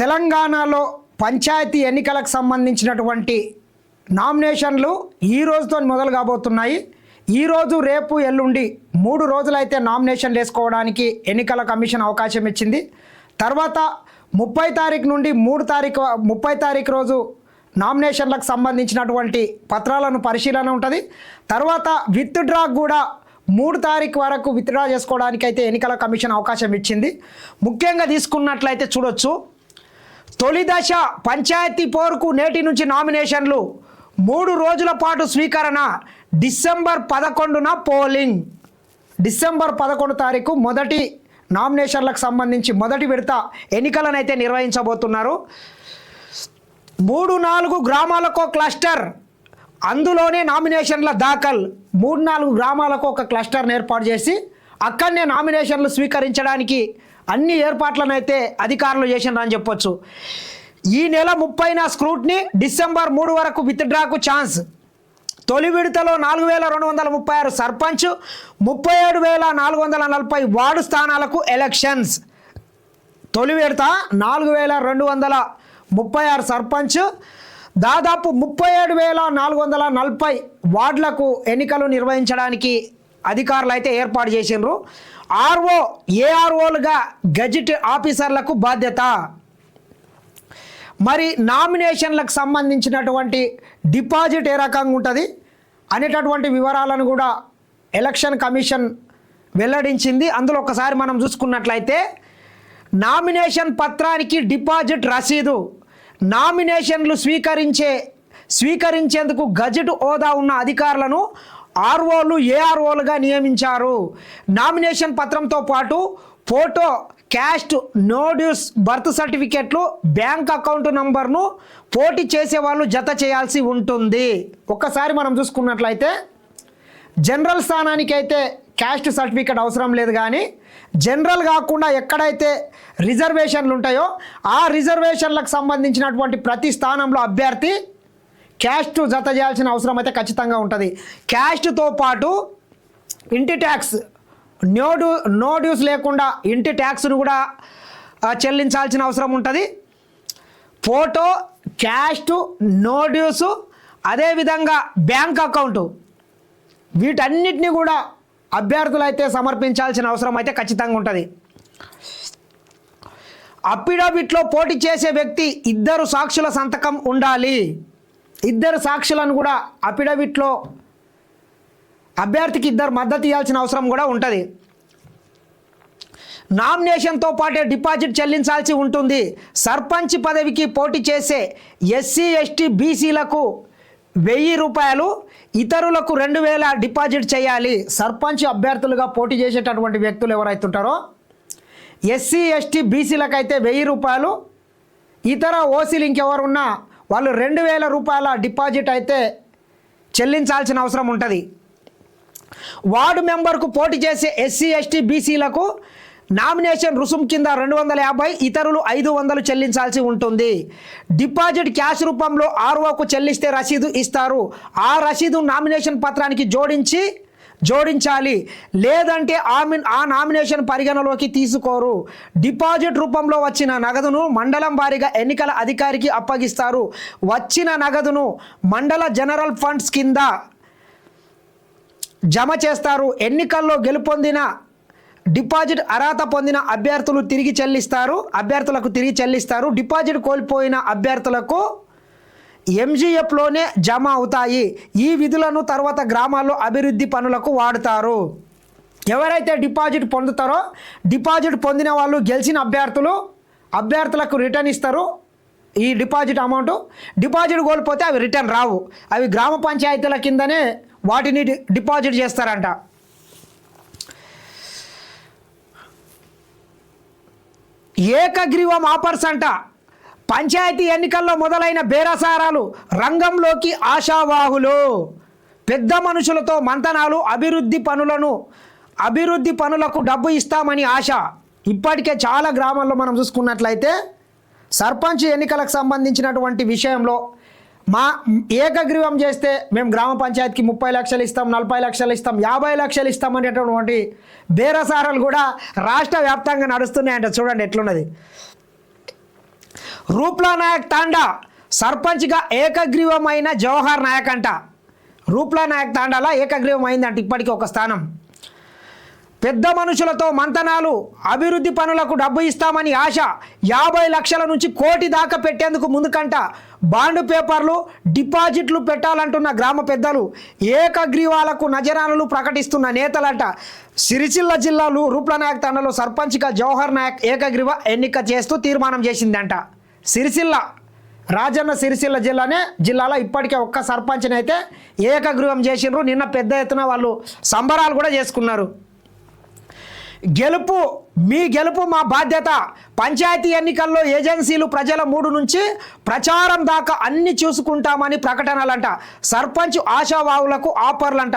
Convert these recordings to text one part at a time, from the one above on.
తెలంగాణలో పంచాయతీ ఎన్నికలకు సంబంధించినటువంటి నామినేషన్లు ఈ రోజుతో మొదలు కాబోతున్నాయి. ఈరోజు రేపు ఎల్లుండి మూడు రోజులైతే నామినేషన్లు వేసుకోవడానికి ఎన్నికల కమిషన్ అవకాశం ఇచ్చింది. తర్వాత ముప్పై తారీఖు నుండి మూడు తారీఖు ముప్పై తారీఖు రోజు నామినేషన్లకు సంబంధించినటువంటి పత్రాలను పరిశీలన ఉంటుంది. తర్వాత విత్ డ్రా కూడా మూడు తారీఖు వరకు విత్డ్రా చేసుకోవడానికి అయితే ఎన్నికల కమిషన్ అవకాశం ఇచ్చింది. ముఖ్యంగా తీసుకున్నట్లయితే చూడొచ్చు తొలి దశ పంచాయతీ పోరుకు నేటి నుంచి నామినేషన్లు. మూడు రోజుల పాటు స్వీకరణ. డిసెంబర్ పదకొండున పోలింగ్. డిసెంబర్ పదకొండు తారీఖు మొదటి నామినేషన్లకు సంబంధించి మొదటి విడత ఎన్నికలను అయితే నిర్వహించబోతున్నారు. మూడు నాలుగు గ్రామాలకు క్లస్టర్. అందులోనే నామినేషన్ల దాఖల్. మూడు నాలుగు గ్రామాలకు ఒక క్లస్టర్ ఏర్పాటు చేసి అక్కడనే నామినేషన్లు స్వీకరించడానికి అన్ని ఏర్పాట్లనైతే అధికారులు చేసినారని చెప్పొచ్చు. ఈ నెల ముప్పైన స్క్రూట్ని డిసెంబర్ మూడు వరకు విత్డ్రాకు ఛాన్స్. తొలి విడతలో నాలుగు వేల రెండు వందల ముప్పై ఆరు సర్పంచ్ ముప్పై ఏడు వేల నాలుగు వందల నలభై వార్డు స్థానాలకు ఎలక్షన్స్. తొలి విడత నాలుగు వేల రెండు వందల ముప్పై ఆరు సర్పంచ్ దాదాపు ముప్పై ఏడు వేల నాలుగు వందల నలభై వార్డులకు ఎన్నికలు నిర్వహించడానికి అధికారులు అయితే ఏర్పాటు చేసిండ్రు. ఆర్ఓ ఏఆర్ఓలుగా గజెట్ ఆఫీసర్లకు బాధ్యత. మరి నామినేషన్లకు సంబంధించినటువంటి డిపాజిట్ ఏ రకంగా ఉంటుంది? అనేటటువంటి వివరాలను కూడా ఎలక్షన్ కమిషన్ వెల్లడించింది. అందులో ఒకసారి మనం చూసుకున్నట్లయితే నామినేషన్ పత్రానికి డిపాజిట్ రసీదు నామినేషన్లు స్వీకరించే స్వీకరించేందుకు గజెట్ హోదా ఉన్న అధికారులను ఆర్ఓలు ఏఆర్ఓలుగా నియమించారు. నామినేషన్ పత్రంతో పాటు photo caste no dues birth సర్టిఫికెట్లు బ్యాంక్ అకౌంట్ నంబర్ను పోటీ చేసే వాళ్ళు జత చేయాల్సి ఉంటుంది. ఒక్కసారి మనం చూసుకున్నట్లయితే జనరల్ స్థానానికి అయితే క్యాస్ట్ సర్టిఫికేట్ అవసరం లేదు కానీ జనరల్ కాకుండా ఎక్కడైతే రిజర్వేషన్లు ఉంటాయో ఆ రిజర్వేషన్లకు సంబంధించినటువంటి ప్రతి స్థానంలో అభ్యర్థి క్యాస్ట్ జత చేయాల్సిన అవసరం అయితే ఖచ్చితంగా ఉంటుంది. క్యాస్ట్తో పాటు ఇంటి tax no due no dues లేకుండా ఇంటి ట్యాక్స్ను కూడా చెల్లించాల్సిన అవసరం ఉంటుంది. ఫోటో క్యాస్ట్ నో డ్యూస్ అదేవిధంగా బ్యాంక్ అకౌంటు. వీటన్నిటిని కూడా అభ్యర్థులు అయితే సమర్పించాల్సిన అవసరం అయితే ఖచ్చితంగా ఉంటుంది. అఫిడవిట్లో పోటీ చేసే వ్యక్తి ఇద్దరు సాక్షుల సంతకం ఉండాలి. ఇద్దరు సాక్షులను కూడా అఫిడవిట్లో అభ్యర్థికి ఇద్దరు మద్దతు ఇవ్వాల్సిన అవసరం కూడా ఉంటుంది. నామినేషన్తో పాటే డిపాజిట్ చెల్లించాల్సి ఉంటుంది. సర్పంచ్ పదవికి పోటీ చేసే ఎస్సీ ఎస్టీ బీసీలకు వెయ్యి రూపాయలు ఇతరులకు రెండు వేల డిపాజిట్ చేయాలి. సర్పంచ్ అభ్యర్థులుగా పోటీ చేసేటటువంటి వ్యక్తులు ఎవరైతే ఉంటారో ఎస్సీ ఎస్టీ బీసీలకైతే వెయ్యి రూపాయలు ఇతర ఓసీలు ఇంకెవరున్నా వాళ్ళు రెండు వేల రూపాయల డిపాజిట్ అయితే చెల్లించాల్సిన అవసరం ఉంటుంది. వార్డు మెంబర్కు పోటీ చేసే ఎస్సీ ఎస్టీ బీసీలకు నామినేషన్ రుసుం కింద రెండు వందల యాభై ఇతరులు ఐదు వందలు చెల్లించాల్సి ఉంటుంది. డిపాజిట్ క్యాష్ రూపంలో ఆర్ఓకు చెల్లిస్తే రసీదు ఇస్తారు. ఆ రసీదు నామినేషన్ పత్రానికి జోడించి జోడించాలి. లేదంటే ఆమె ఆ నామినేషన్ పరిగణలోకి తీసుకోరు. డిపాజిట్ రూపంలో వచ్చిన నగదును మండలం వారీగా ఎన్నికల అధికారికి అప్పగిస్తారు. వచ్చిన నగదును మండల జనరల్ ఫండ్స్ కింద జమ చేస్తారు. ఎన్నికల్లో గెలుపొందిన డిపాజిట్ అర్హత పొందిన అభ్యర్థులు తిరిగి చెల్లిస్తారు. అభ్యర్థులకు తిరిగి చెల్లిస్తారు. డిపాజిట్ కోల్పోయిన అభ్యర్థులకు ఎంజీఎఫ్లోనే జమ అవుతాయి. ఈ విధులను తర్వాత గ్రామాల్లో అభివృద్ధి పనులకు వాడుతారు. ఎవరైతే డిపాజిట్ పొందుతారో డిపాజిట్ పొందిన వాళ్ళు గెలిచిన అభ్యర్థులు అభ్యర్థులకు రిటర్న్ ఇస్తారు. ఈ డిపాజిట్ అమౌంట్ డిపాజిట్ కోల్పోతే అవి రిటర్న్ రావు. అవి గ్రామ పంచాయతీల కిందనే వాటిని డిపాజిట్ చేస్తారంట. ఏకగ్రీవం ఆఫర్స్ అంట. పంచాయతీ ఎన్నికల్లో మొదలైన బేరసారాలు రంగంలోకి ఆశావాహులు. పెద్ద మనుషులతో మంతనాలు అభివృద్ధి పనులను అభివృద్ధి పనులకు డబ్బు ఇస్తామని ఆశ. ఇప్పటికే చాలా గ్రామాల్లో మనం చూసుకున్నట్లయితే సర్పంచ్ ఎన్నికలకు సంబంధించినటువంటి విషయంలో మా ఏకగ్రీవం చేస్తే మేము గ్రామ పంచాయతీకి ముప్పై లక్షలు ఇస్తాం నలభై లక్షలు ఇస్తాం యాభై లక్షలు ఇస్తాం అనేటటువంటి బేరసారాలు కూడా రాష్ట్ర వ్యాప్తంగా నడుస్తున్నాయంట. చూడండి ఎట్లున్నది. రూప్లా నాయక్ తాండా సర్పంచ్గా ఏకగ్రీవమైన జవహర్ నాయక్ అంట. రూప్లా నాయక్ తాండాలా ఏకగ్రీవం అయిందంట ఇప్పటికీ ఒక స్థానం. పెద్ద మనుషులతో మంతనాలు అభివృద్ధి పనులకు డబ్బు ఇస్తామని ఆశ యాభై లక్షల నుంచి కోటి దాకా పెట్టేందుకు ముందుకంట. బాండ్ పేపర్లు డిపాజిట్లు పెట్టాలంటున్న గ్రామ పెద్దలు ఏకగ్రీవాలకు నజరాలను ప్రకటిస్తున్న నేతలంట. సిరిసిల్ల రూప్ల నాయక్ తండలో సర్పంచ్గా జవహర్ నాయక్ ఏకగ్రీవ ఎన్నిక చేస్తూ తీర్మానం చేసిందంట. సిరిసిల్ల రాజన్న సిరిసిల్ల జిల్లానే జిల్లాలో ఇప్పటికే ఒక్క సర్పంచ్ని అయితే ఏకగృహం చేసిండ్రు. నిన్న పెద్ద ఎత్తున వాళ్ళు సంబరాలు కూడా చేసుకున్నారు. గెలుపు మీ గెలుపు మా బాధ్యత. పంచాయతీ ఎన్నికల్లో ఏజెన్సీలు ప్రజల మూడు నుంచి ప్రచారం దాకా అన్ని చూసుకుంటామని ప్రకటనలంట. సర్పంచ్ ఆశావాహులకు ఆఫర్లంట.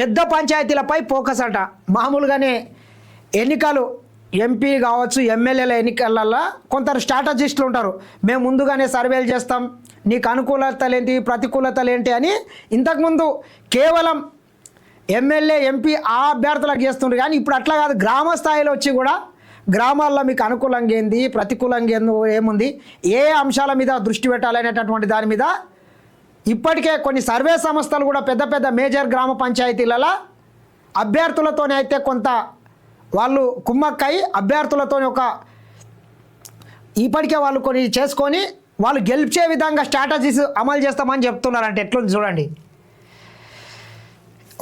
పెద్ద పంచాయతీలపై ఫోకస్ అంట. మామూలుగానే ఎన్నికలు ఎంపీ కావచ్చు ఎమ్మెల్యేల ఎన్నికలలో కొందరు స్ట్రాటజిస్టులు ఉంటారు. మేము ముందుగానే సర్వేలు చేస్తాం. నీకు అనుకూలతలు ఏంటి ప్రతికూలతలు ఏంటి అని ఇంతకుముందు కేవలం ఎమ్మెల్యే ఎంపీ ఆ అభ్యర్థులకు చేస్తుండ్రు. కానీ ఇప్పుడు అట్లా కాదు. గ్రామ స్థాయిలో వచ్చి కూడా గ్రామాల్లో మీకు అనుకూలంగా ఏంది ప్రతికూలంగా ఏందో ఏముంది ఏ అంశాల మీద దృష్టి పెట్టాలనేటటువంటి దాని మీద ఇప్పటికే కొన్ని సర్వే సంస్థలు కూడా పెద్ద పెద్ద మేజర్ గ్రామ పంచాయతీలలో అభ్యర్థులతోనే అయితే కొంత వాళ్ళు కుమ్మక్కై అభ్యర్థులతోని ఒక ఇప్పటికే వాళ్ళు కొన్ని చేసుకొని వాళ్ళు గెలిచే విధంగా స్ట్రాటజీస్ అమలు చేస్తామని చెప్తున్నారంటే ఎట్లుంది చూడండి.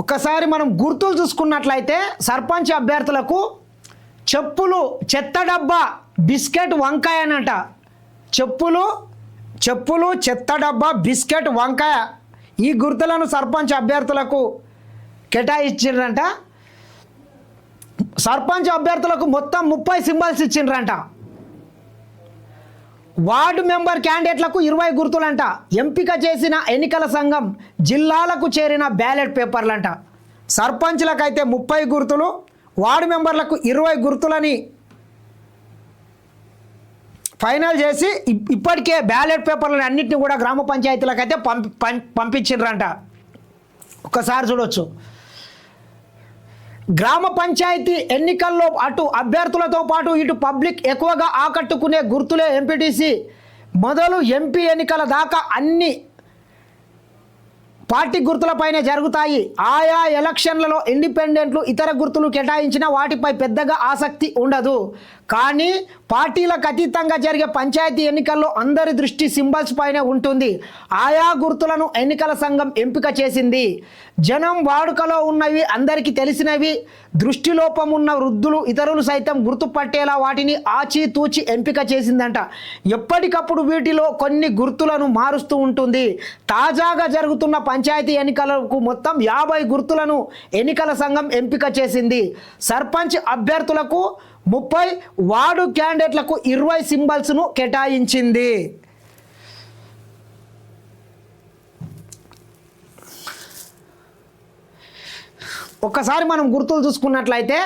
ఒక్కసారి మనం గుర్తులు చూసుకున్నట్లయితే సర్పంచ్ అభ్యర్థులకు చెప్పులు చెత్త డబ్బా బిస్కెట్ వంకాయ అనంట. చెప్పులు చెప్పులు చెత్త డబ్బా బిస్కెట్ వంకాయ ఈ గుర్తులను సర్పంచ్ అభ్యర్థులకు కేటాయించారంట సర్పంచ్ అభ్యర్థులకు మొత్తం ముప్పై సింబల్స్ ఇచ్చిండ్రంట. వార్డు మెంబర్ క్యాండిడేట్లకు ఇరవై గుర్తులంట. ఎంపిక చేసిన ఎన్నికల సంఘం జిల్లాలకు చేరిన బ్యాలెట్ పేపర్లంట. సర్పంచ్లకైతే ముప్పై గుర్తులు వార్డు మెంబర్లకు ఇరవై గుర్తులని ఫైనల్ చేసి ఇప్పటికే బ్యాలెట్ పేపర్లను అన్నింటినీ కూడా గ్రామ పంచాయతీలకైతే పంపి పం- పంపించిండ్రంట. ఒక్కసారి చూడొచ్చు. గ్రామ పంచాయతీ ఎన్నికల్లో అటు అభ్యర్థులతో పాటు ఇటు పబ్లిక్ ఎక్కువగా ఆకట్టుకునే గుర్తులే ఎంపీటీసీ. మొదలు ఎంపీ ఎన్నికల దాకా అన్ని పార్టీ గుర్తులపైనే జరుగుతాయి. ఆయా ఎలక్షన్లలో ఇండిపెండెంట్లు ఇతర గుర్తులు కేటాయించిన వాటిపై పెద్దగా ఆసక్తి ఉండదు. కానీ పార్టీలకు అతీతంగా జరిగే పంచాయతీ ఎన్నికల్లో అందరి దృష్టి సింబల్స్ పైనే ఉంటుంది. ఆయా గుర్తులను ఎన్నికల సంఘం ఎంపిక చేసింది. జనం వాడుకలో ఉన్నవి అందరికీ తెలిసినవి దృష్టిలోపం ఉన్న వృద్ధులు ఇతరులు సైతం గుర్తుపట్టేలా వాటిని ఆచితూచి ఎంపిక చేసిందంట. ఎప్పటికప్పుడు వీటిలో కొన్ని గుర్తులను మారుస్తూ ఉంటుంది. తాజాగా జరుగుతున్న పంచాయతీ ఎన్నికలకు మొత్తం యాభై గుర్తులను ఎన్నికల సంఘం ఎంపిక చేసింది. సర్పంచ్ అభ్యర్థులకు ముప్పై వార్డు క్యాండిడేట్లకు ఇరవై సింబల్స్ను కేటాయించింది. ఒక్కసారి మనం గుర్తులు చూసుకున్నట్లయితే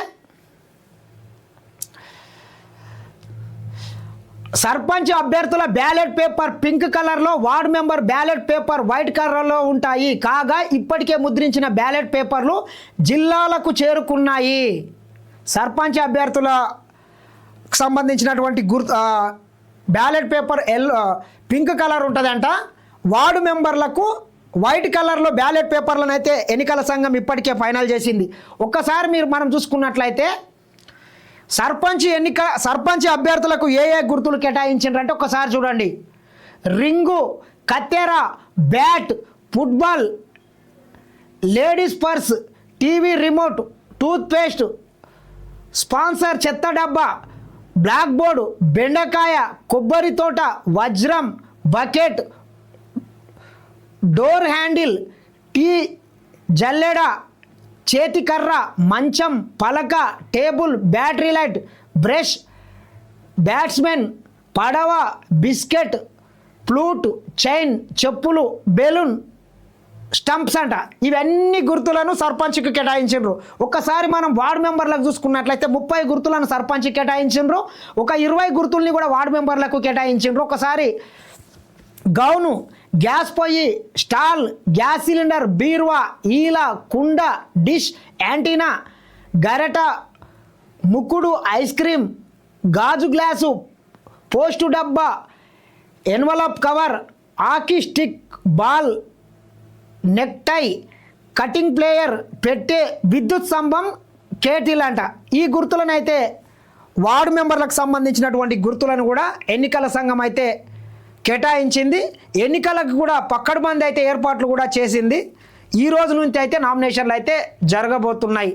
సర్పంచ్ అభ్యర్థుల బ్యాలెట్ పేపర్ పింక్ కలర్లో ward member ballot paper white కలర్లో ఉంటాయి. కాగా ఇప్పటికే ముద్రించిన బ్యాలెట్ పేపర్లు జిల్లాలకు చేరుకున్నాయి. సర్పంచ్ అభ్యర్థుల సంబంధించినటువంటి గుర్తు బ్యాలెట్ పేపర్ ఎల్ పింక్ కలర్ ఉంటుందంట. వార్డు మెంబర్లకు వైట్ కలర్లో బ్యాలెట్ పేపర్లను అయితే ఎన్నికల సంఘం ఇప్పటికే ఫైనల్ చేసింది. ఒక్కసారి మీరు మనం చూసుకున్నట్లయితే సర్పంచ్ ఎన్నిక సర్పంచ్ అభ్యర్థులకు ఏ ఏ గుర్తులు కేటాయించిండ్రంటే ఒకసారి చూడండి. రింగు కత్తెర bat football ladies purse TV remote toothpaste sponsor చెత్త డబ్బా బ్లాక్ బోర్డు బెండకాయ కొబ్బరి తోట వజ్రం బకెట్ డోర్ హ్యాండిల్ టీ జల్లెడ చేతికర్ర మంచం పలక table battery light brush batsmen పడవ బిస్కెట్ ఫ్లూట్ చైన్ చెప్పులు బెలూన్ స్టంప్స్ అంట. ఇవన్నీ గుర్తులను సర్పంచ్కి కేటాయించిండ్రు. ఒక్కసారి మనం వార్డు మెంబర్లకు చూసుకున్నట్లయితే ముప్పై గుర్తులను సర్పంచ్కి కేటాయించిండ్రు. ఒక ఇరవై గుర్తుల్ని కూడా వార్డు మెంబర్లకు కేటాయించిండ్రు. ఒకసారి గౌను గ్యాస్ పొయ్యి స్టాల్ గ్యాస్ సిలిండర్ బీరువా ఈల కుండ డిష్ యాంటీనా గరట ముక్కుడు ఐస్ క్రీమ్ గాజు గ్లాసు పోస్టు డబ్బా envelope cover ఆకిస్టిక్ stick ball necktie cutting player పెట్టే విద్యుత్ స్తంభం కేటీలు అంట ఈ గుర్తులను అయితే వార్డు మెంబర్లకు సంబంధించినటువంటి గుర్తులను కూడా ఎన్నికల సంఘం అయితే కేటాయించింది. ఎన్నికలకు కూడా పక్కడు మంది అయితే ఏర్పాట్లు కూడా చేసింది. ఈ రోజు నుంచి అయితే నామినేషన్లు అయితే జరగబోతున్నాయి.